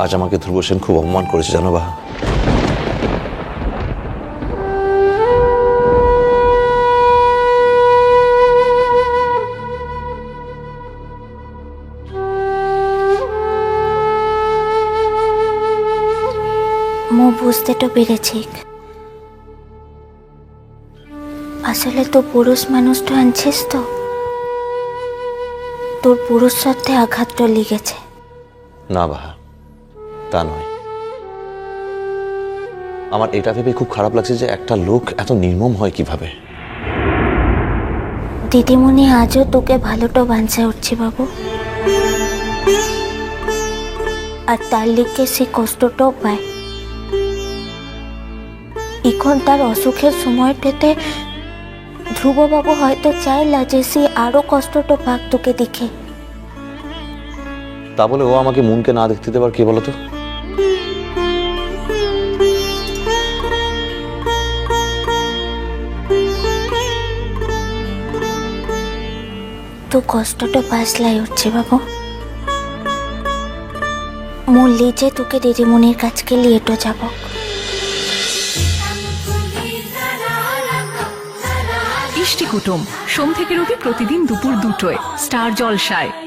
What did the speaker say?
আজ আমাকে ধ্রুব সেন খুব অপমান করেছে জানো বা মো বুঝতে তো পেরেছি। আসলে তো পুরুষ মানুষ তো আনছিস তো? তোর পুরুষ সত্ত্বে আঘাতটা লেগেছে। না বাহা। তা নয়। আমার এটা ভেবে খুব খারাপ লাগছে যে একটা লোক এত নির্মম হয় কীভাবে? দিদিমণি আজও তোকে ভালোটা বাঞ্ছা উঠছে বাবু। আর তার লিগে সে কষ্টটাও পায়। এখন তার অসুখের সময়টাতে ধ্রুববাবু হয়তো চাইলা যে সে আরও কষ্টটা পাক তোকে দেখে। তা বলে ও আমাকে মুনকে না দেখতে দেবার কে বলতো? তো কষ্টটা পাসলাই হচ্ছে বাবু। মল্লি যে তোকে দিদিমণির কাছকে লিয়েটো যাব। ইষ্টি কুটুম, সোম থেকে রবি প্রতিদিন দুপুর দুটোয়, স্টার জলসায়।